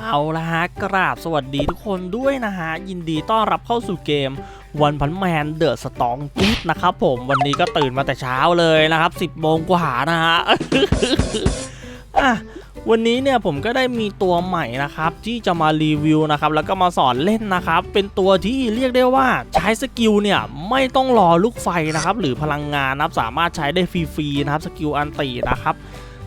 เอาละฮะกราบสวัสดีทุกคนด้วยนะฮะ ยินดีต้อนรับเข้าสู่เกมวันพันแมนเดอะสตองกิฟนะครับผมวันนี้ก็ตื่นมาแต่เช้าเลยนะครับ 10โมงกว่านะฮะวันนี้เนี่ยผมก็ได้มีตัวใหม่นะครับ ที่จะมารีวิวนะครับ แล้วก็มาสอนเล่นนะครับ เป็นตัวที่เรียกได้ว่าใช้สกิลเนี่ยไม่ต้องรอลูกไฟนะครับ หรือพลังงานนะครับสามารถใช้ได้ฟรีๆนะครับสกิลอันตีนะครับ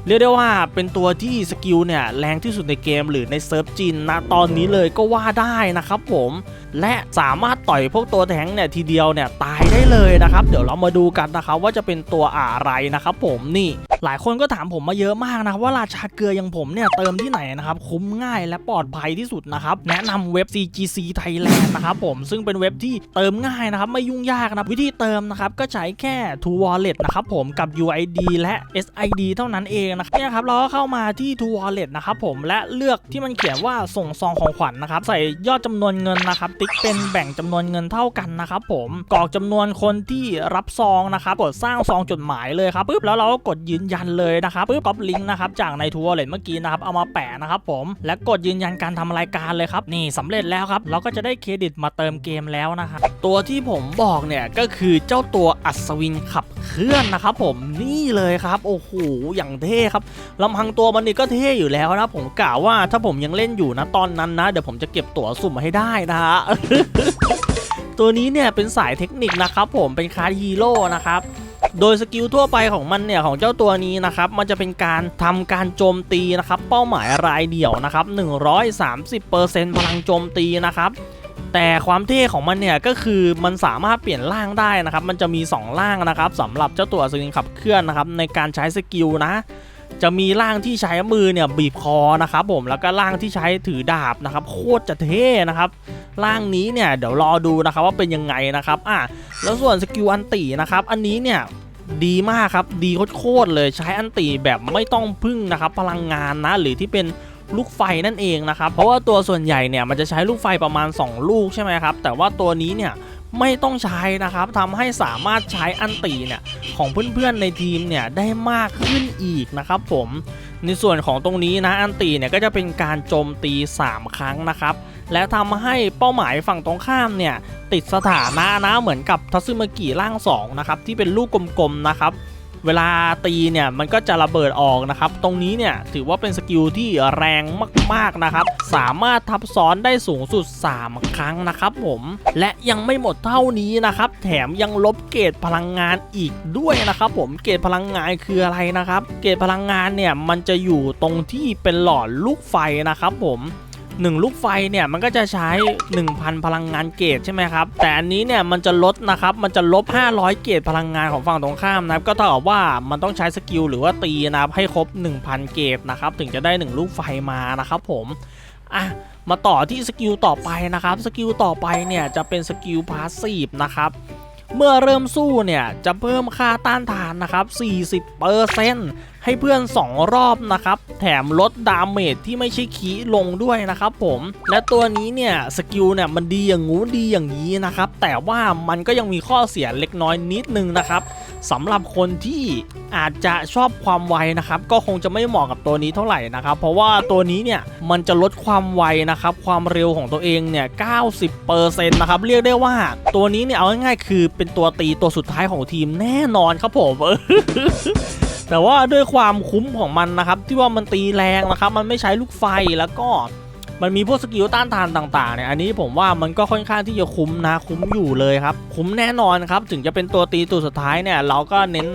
เรียกได้ว่าเป็นตัวที่สกิลเนี่ยแรงที่สุดในเกมหรือในเซิร์ฟจีนนะตอนนี้เลยก็ว่าได้นะครับผมและสามารถต่อยพวกตัวแทงเนี่ยทีเดียวเนี่ยตายได้เลยนะครับ เดี๋ยวเรามาดูกันนะครับว่าจะเป็นตัวอะไรนะครับผมนี่หลายคนก็ถามผมมาเยอะมากนะครับว่าราชาเกลืออย่างผมเนี่ยเติมที่ไหนนะครับคุ้มง่ายและปลอดภัยที่สุดนะครับแนะนำเว็บ CGC Thailand นะครับผมซึ่งเป็นเว็บที่เติมง่ายนะครับไม่ยุ่งยากนะวิธีเติมนะครับก็ใช้แค่ True Wallet นะครับผมกับ UID และ SID เท่านั้นเองนะครับเนี่ยครับเราก็เข้ามาที่ True Wallet นะครับผมและเลือกที่มันเขียนว่าส่งซองของขวัญนะครับใส่ยอดจำนวนเงินนะครับติ๊กเป็นแบ่งจำนวนเงินเท่ากันนะครับผมกรอกจำนวนคนที่รับซองนะครับกดสร้างซองจดหมายเลยครับปุ๊บแล้วเราก็กดยืนยันเลยนะครับปุ๊บก๊อปลิงก์นะครับจากใน True Wallet เมื่อกี้นะครับเอามาแปะนะครับผมและกดยืนยันการทำรายการเลยครับนี่สำเร็จแล้วครับเราก็จะได้เครดิตมาเติมเกมแล้วนะครับตัวที่ผมบอกเนี่ยก็คือเจ้าตัวอัศวินขับเคลื่อนนะครับผมนี่เลยครับโอ้โหอย่างเท่ครับลำพังตัวมันนี่ก็เท่อยู่แล้วนะผมกล่าวว่าถ้าผมยังเล่นอยู่นะตอนนั้นนะเดี๋ยวผมจะเก็บตั๋วสุ่มให้ได้นะฮะตัวนี้เนี่ยเป็นสายเทคนิคนะครับผมเป็นคาร์ฮีโร่นะครับ โดยสกิลทั่วไปของมันเนี่ยของเจ้าตัวนี้นะครับมันจะเป็นการทำการโจมตีนะครับเป้าหมายรายเดี่ยวนะครับ130%พลังโจมตีนะครับแต่ความเท่ของมันเนี่ยก็คือมันสามารถเปลี่ยนร่างได้นะครับ มันจะมี 2 ร่างนะครับสำหรับเจ้าตัวสวิงขับเคลื่อนนะครับในการใช้สกิลนะ จะมีร่างที่ใช้มือเนี่ยบีบคอนะครับผมแล้วก็ร่างที่ใช้ถือดาบนะครับ โคตรจะเท่นะครับร่างนี้เนี่ยเดี๋ยวรอดูนะครับว่าเป็นยังไงนะครับอะแล้วส่วนสกิลอันตินะครับ อันนี้เนี่ย ดีมากครับ ดีโคตรเลยใช้อันติแบบไม่ต้องพึ่งนะครับ พลังงานนะ หรือที่เป็นลูกไฟนั่นเองนะครับ เพราะว่าตัวส่วนใหญ่เนี่ยมันจะใช้ลูกไฟประมาณ 2 ลูกใช่ไหมครับ แต่ว่าตัวนี้เนี่ยไม่ต้องใช้นะครับทำให้สามารถใช้อันตีเนี่ยของเพื่อนๆในทีมเนี่ยได้มากขึ้นอีกนะครับผมในส่วนของตรงนี้นะอันตีเนี่ยก็จะเป็นการโจมตี 3 ครั้งนะครับ และทำให้เป้าหมายฝั่งตรงข้ามเนี่ยติดสถานะนะเหมือนกับทัซึมากิร่าง2นะครับที่เป็นลูกกลมๆนะครับเวลาตีเนี่ยมันก็จะระเบิดออกนะครับ ตรงนี้เนี่ยถือว่าเป็นสกิลที่แรงมากๆนะครับ สามารถทับซ้อนได้สูงสุด 3 ครั้งนะครับผม และยังไม่หมดเท่านี้นะครับ แถมยังลบเกรดพลังงานอีกด้วยนะครับ ผมเกรดพลังงานคืออะไรนะครับ เกรดพลังงานเนี่ยมันจะอยู่ตรงที่เป็นหลอดลูกไฟนะครับผม หนึ่งลูกไฟเนี่ยมันก็จะใช้ 1,000 พลังงานเกรดใช่ไหมครับ แต่อันนี้เนี่ยมันจะลดนะครับ มันจะลบ 500 เกรดพลังงานของฝั่งตรงข้ามนะครับ ก็เท่ากับว่ามันต้องใช้สกิลหรือว่าตีนะครับให้ครบ 1,000 เกรดนะครับ ถึงจะได้ 1 ลูกไฟมานะครับผม อะมาต่อที่สกิลต่อไปนะครับ สกิลต่อไปเนี่ยจะเป็นสกิลพาสซีฟนะครับเมื่อเริ่มสู้เนี่ยจะเพิ่มค่าต้านทานนะครับ 40% ให้เพื่อน 2 รอบนะครับ แถมลดดาเมจที่ไม่ใช่คีลงด้วยนะครับผม และตัวนี้เนี่ยสกิลเนี่ยมันดีอย่างงูดีอย่างนี้นะครับ แต่ว่ามันก็ยังมีข้อเสียเล็กน้อยนิดนึงนะครับสำหรับคนที่อาจจะชอบความไวนะครับ ก็คงจะไม่เหมาะกับตัวนี้เท่าไหร่นะครับ เพราะว่าตัวนี้เนี่ยมันจะลดความไวนะครับ ความเร็วของตัวเองเนี่ย 90%นะครับ เรียกได้ว่าตัวนี้เนี่ยเอาง่ายๆคือเป็นตัวตีตัวสุดท้ายของทีมแน่นอนครับผม แต่ว่าด้วยความคุ้มของมันนะครับที่ว่ามันตีแรงนะครับมันไม่ใช้ลูกไฟแล้วก็มันมีพวกสกิลต้านทานต่างๆเนี่ยอันนี้ผมว่ามันก็ค่อนข้างที่จะคุ้มนะคุ้มอยู่เลยครับคุ้มแน่นอนครับถึงจะเป็นตัวตีตัวสุดท้ายเนี่ยเราก็เน้น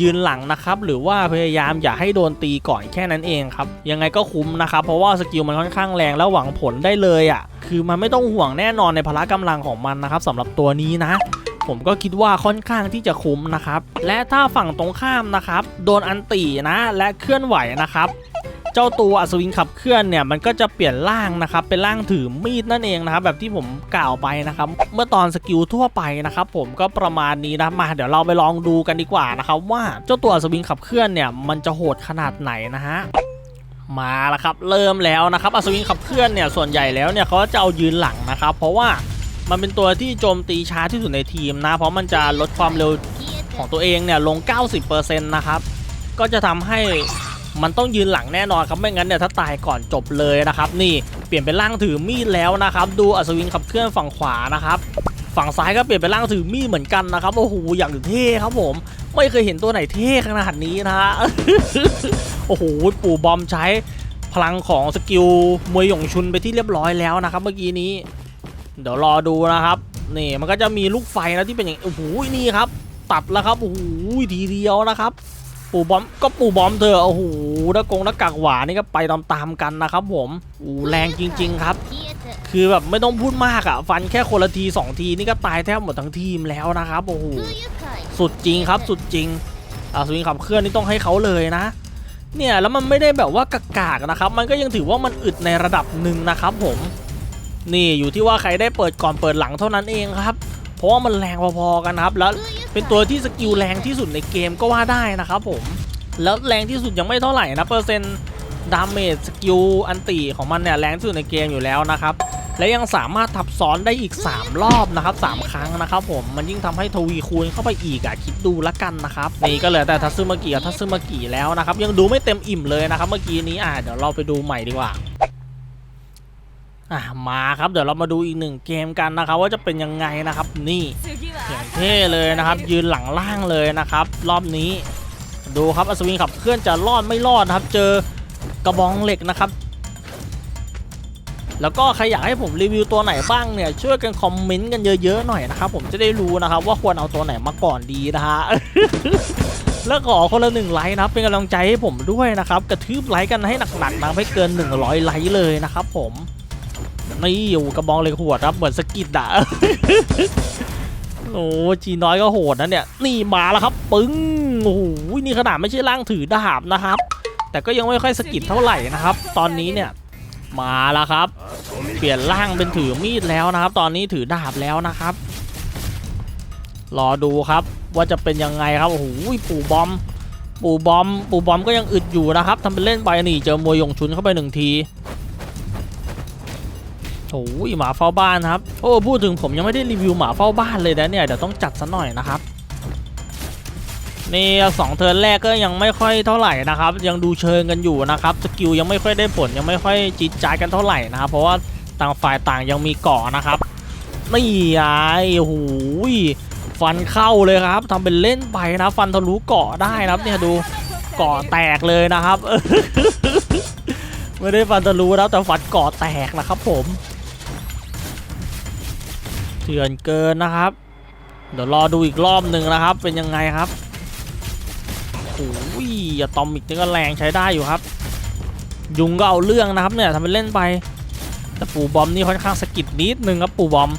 ยืนหลังนะครับหรือว่าพยายามอย่าให้โดนตีก่อนแค่นั้นเองครับยังไงก็คุ้มนะครับเพราะว่าสกิลมันค่อนข้างแรงแล้วหวังผลได้เลยอะ่ะคือมันไม่ต้องห่วงแน่นอนในพละกำลังของมันนะครับสำหรับตัวนี้นะ ผมก็คิดว่าค่อนข้างที่จะคุ้มนะครับ และถ้าฝั่งตรงข้ามนะครับ โดนอันตีนะและเคลื่อนไหวนะครับเจ้าตัวอัศวินขับเคลื่อนเนี่ยมันก็จะเปลี่ยนร่างนะครับเป็นร่างถือมีดนั่นเองนะครับแบบที่ผมกล่าวไปนะครับเมื่อตอนสกิลทั่วไปนะครับผมก็ประมาณนี้นะมาเดี๋ยวเราไปลองดูกันดีกว่านะครับว่าเจ้าตัวอัศวินขับเคลื่อนเนี่ยมันจะโหดขนาดไหนนะฮะมาแล้วครับเริ่มแล้วนะครับอัศวินขับเคลื่อนเนี่ยส่วนใหญ่แล้วเนี่ยเขาจะเอายืนหลังนะครับเพราะว่า มันเป็นตัวที่โจมตีช้าที่สุดในทีมนะ เพราะมันจะลดความเร็วของตัวเองเนี่ยลง 90%นะครับ ก็จะทำให้มันต้องยืนหลังแน่นอนครับ ไม่งั้นเนี่ยถ้าตายก่อนจบเลยนะครับ นี่เปลี่ยนเป็นร่างถือมีดแล้วนะครับ ดูอัศวินขับเคลื่อนฝั่งขวานะครับ ฝั่งซ้ายก็เปลี่ยนเป็นร่างถือมีดเหมือนกันนะครับ โอ้โห อย่างเท่ครับผม ไม่เคยเห็นตัวไหนเท่ขนาดนี้นะฮะ โอ้โห ปู่บอมใช้พลังของสกิลมวยหยงชุนไปที่เรียบร้อยแล้วนะครับ เมื่อกี้นี้ เดี๋ยวรอดูนะครับ นี่มันก็จะมีลูกไฟนะที่เป็นอย่างโอ้โหนี่ครับ ตัดแล้วครับโอ้โหทีเดียวนะครับ ปู่บอมก็ปู่บอมเธอโอ้โหนักกงนักกากหวานนี่ก็ไปตามๆกันนะครับ ผมโอ้แรงจริง ๆ ครับ คือแบบไม่ต้องพูดมากอะ่ะ ฟันแค่คนละทีสองทีนี่ก็ตายแทบหมดทั้งทีมแล้วนะครับโอ้โหสุดจริงครับสุดจริงอ่าสวิงขับเคลื่อนนี่ต้องให้เขาเลยนะเนี่ยแล้วมันไม่ได้แบบว่ากากๆนะครับ มันก็ยังถือว่ามันอึดในระดับหนึ่งนะครับผม นี่อยู่ที่ว่าใครได้เปิดก่อนเปิดหลังเท่านั้นเองครับ เพราะว่ามันแรงพอๆกันครับ แล้วเป็นตัวที่สกิลแรงที่สุดในเกมก็ว่าได้นะครับผมแล้วแรงที่สุดยังไม่เท่าไหร่นะเปอร์เซ็นต์ดาเมจสกิลอันติของมันเนี่ยแรงที่สุดในเกมอยู่แล้วนะครับและยังสามารถทับซ้อนได้อีก 3 รอบนะครับ 3 ครั้งนะครับ ผมมันยิ่งทำให้ทวีคูณเข้าไปอีกอะคิดดูละกันนะครับนี่ก็เหลือแต่ทัตซึมากิกับทัตซึมากิแล้วนะครับยังดูไม่เต็มอิ่มเลยนะครับ เมื่อกี้นี้อะเดี๋ยวเราไปดูใหม่ดีกว่า อะมาครับเดี๋ยวเรามาดูอีกหนึ่งเกมกันนะครับ ว่าจะเป็นยังไงนะครับนี่อย่างเท่เลยนะครับ ยืนหลังล่างเลยนะครับ รอบนี้ ดูครับอัศวินขับเคลื่อนจะรอดไม่รอดนะครับ เจอกระบองเหล็กนะครับ แล้วก็ใครอยากให้ผมรีวิวตัวไหนบ้างเนี่ยช่วยกันคอมเมนต์กันเยอะๆหน่อยนะครับ ผมจะได้รู้นะครับ ว่าควรเอาตัวไหนมาก่อนดีนะฮะแล้วขอคนละหนึ่งไลค์นะครับเป็นกำลังใจให้ผมด้วยนะครับ กระทืบไลค์กันให้หนักๆนะครับให้เกิน 100 ไลค์เลยนะครับผม นี่อยู่กระบองเล็กหัวดครับเหมือนสกิดอะโอ้จีน้อยก็โหดนะเนี่ย นี่มาแล้วครับ ปึ้งโอ้โหนี่ขนาดไม่ใช่ร่างถือดาบนะครับ แต่ก็ยังไม่ค่อยสกิดเท่าไหร่นะครับ ตอนนี้เนี่ยมาแล้วครับ เปลี่ยนร่างเป็นถือมีดแล้วนะครับ ตอนนี้ถือดาบแล้วนะครับ รอดูครับว่าจะเป็นยังไงครับโอ้โหปู่บอม ปู่บอม ปู่บอมก็ยังอึดอยู่นะครับทำเป็นเล่นไปนี่เจอมวยยงชุนเข้าไปหนึ่งที โอ้ยหมาเฝ้าบ้านครับ โอ้พูดถึงผมยังไม่ได้รีวิวหมาเฝ้าบ้านเลยนะเนี่ยเดี๋ยวต้องจัดซะหน่อยนะครับนี่สองเทิร์นแรกก็ยังไม่ค่อยเท่าไหร่นะครับ ยังดูเชิงกันอยู่นะครับสกิลยังไม่ค่อยได้ผลยังไม่ค่อยจิตใจายกันเท่าไหร่นะครับ เพราะว่าต่างฝ่ายต่างยังมีเกาะนะครับนี่ไอ้โหฟันเข้าเลยครับทำเป็นเล่นไปนะ ฟันทะลุเกาะได้นะครับเนี่ยดูเกาะแตกเลยนะครับ ไม่ได้ฟันทะลุนะแต่ฟันเกาะแตกนะครับผม เถื่อนเกินนะครับ เดี๋ยวรอดูอีกรอบหนึ่งนะครับ เป็นยังไงครับโอ้ยอะตอมิกนี่ก็แรงใช้ได้อยู่ครับ ยุงก็เอาเรื่องนะครับเนี่ยทำเป็นเล่นไป แต่ปู่บอมนี่ค่อนข้างสะกิดนิดนึงครับปู่บอม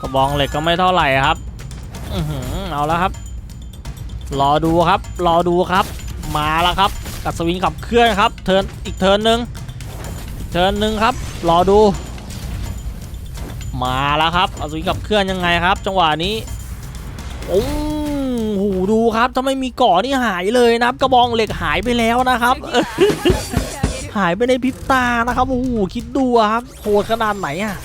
กระบองเหล็กก็ไม่เท่าไหร่ครับอือเอาแล้วครับ รอดูครับ รอดูครับ มาแล้วครับกัดสวิงขับเคลื่อนครับ เทินอีกเทินหนึ่งเทินหนึ่งครับ รอดู มาแล้วครับเอาสวิขับเคลื่อนยังไงครับ จังหวะนี้โอ้โหดูครับถ้าไม่มีกาะนี่หายเลยนะครับ กระบองเหล็กหายไปแล้วนะครับ หายไปในพริบตานะครับโอ้โหคิดดูครับโหดขนาดไหนอะ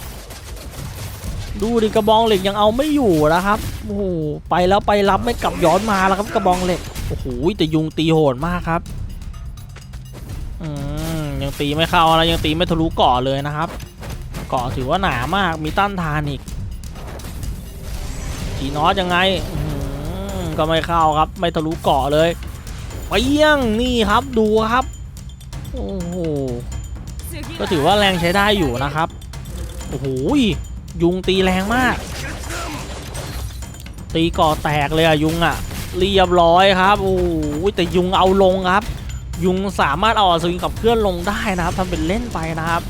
ดูดิกระบองเหล็กยังเอาไม่อยู่นะครับโอ้โหไปแล้วไปรับไม่กลับย้อนมาแล้วครับ กระบองเหล็กโอ้โหแต่ยุงตีโหดมากครับอืมยังตีไม่เข้านะยังตีไม่ทะลุกาะเลยนะครับ เกาะถือว่าหนามากมีต้านทานอีกจีนอสยังไงก็ไม่เข้าครับ ไม่ทะลุเกาะเลยเปี้ยงนี่ครับดูครับโอ้โหก็ถือว่าแรงใช้ได้อยู่นะครับโอ้โหยุงตีแรงมาก ตีก่อแตกเลยอะยุงอะเรียบร้อยครับโอ้แต่ยุงเอาลงครับ ยุงสามารถเอาอัศวินกับเคลื่อนลงได้นะครับทำเป็นเล่นไปนะครับ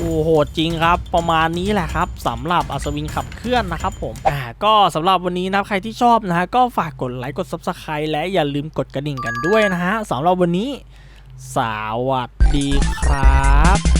อ้โหดจริงครับ ประมาณนี้แหละครับสำหรับอัศวินขับเคลื่อนนะครับผมอ่าก็สำหรับวันนี้นะครับใครที่ชอบนะฮะก็ฝากกดไลค์กด Subscribe และอย่าลืมกดกระดิ่งกันด้วยนะฮะสำหรับวันนี้ สวัสดีครับ